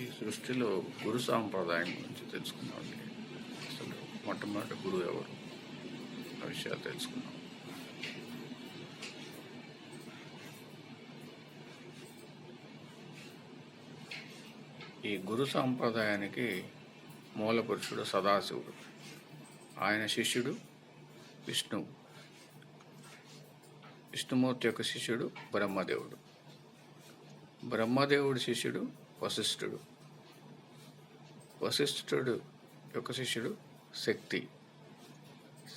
ఈ సృష్టిలో గురు సాంప్రదాయం గురించి తెలుసుకున్నాం. అసలు మొట్టమొదటి గురువు ఎవరు? ఆ విషయాలు తెలుసుకున్నాం. ఈ గురు సాంప్రదాయానికి మూల పురుషుడు సదాశివుడు. ఆయన శిష్యుడు విష్ణువు. విష్ణుమూర్తి యొక్క శిష్యుడు బ్రహ్మదేవుడు. బ్రహ్మదేవుడి శిష్యుడు వశిష్ఠుడు. వశిష్ఠుడు యొక్క శిష్యుడు శక్తి.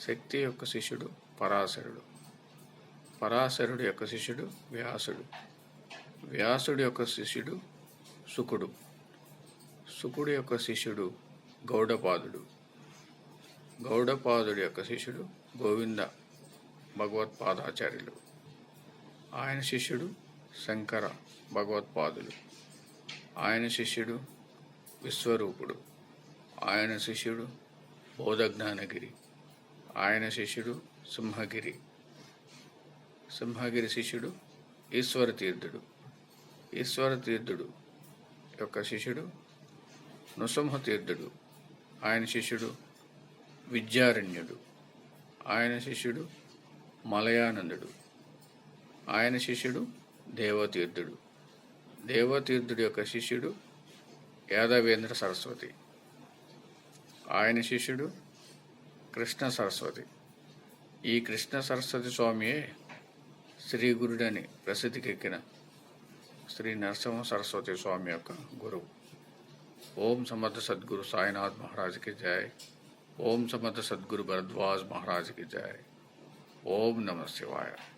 శక్తి యొక్క శిష్యుడు పరాశరుడు. పరాశరుడు యొక్క శిష్యుడు వ్యాసుడు. వ్యాసుడు యొక్క శిష్యుడు శుకుడు. శుకుడు యొక్క శిష్యుడు గౌడపాదుడు. గౌడపాదుడి యొక్క శిష్యుడు గోవింద భగవత్పాదాచార్యులు. ఆయన శిష్యుడు శంకర భగవత్పాదులు. ఆయన శిష్యుడు విశ్వరూపుడు. ఆయన శిష్యుడు బోధజ్ఞానగిరి. ఆయన శిష్యుడు సింహగిరి. సింహగిరి శిష్యుడు ఈశ్వర తీర్థుడు ఈశ్వర తీర్థుడు యొక్క శిష్యుడు నృసింహ తీర్థుడు ఆయన శిష్యుడు విద్యారణ్యుడు. ఆయన శిష్యుడు మలయానందుడు. ఆయన శిష్యుడు దేవతీర్థుడు. దేవతీర్థుడి యొక్క శిష్యుడు యాదవేంద్ర సరస్వతి. ఆయన శిష్యుడు కృష్ణ సరస్వతి. ఈ కృష్ణ సరస్వతి స్వామియే శ్రీ గురుడని ప్రసిద్ధికెక్కిన శ్రీ నరసింహ సరస్వతి స్వామి యొక్క గురువు. ఓం సమర్థ సద్గురు సాయినాథ్ మహారాజ్కి జయ ఓం సమర్థ సద్గురు భరద్వాజ్ మహారాజ్కి జయ ఓం నమ శివాయ.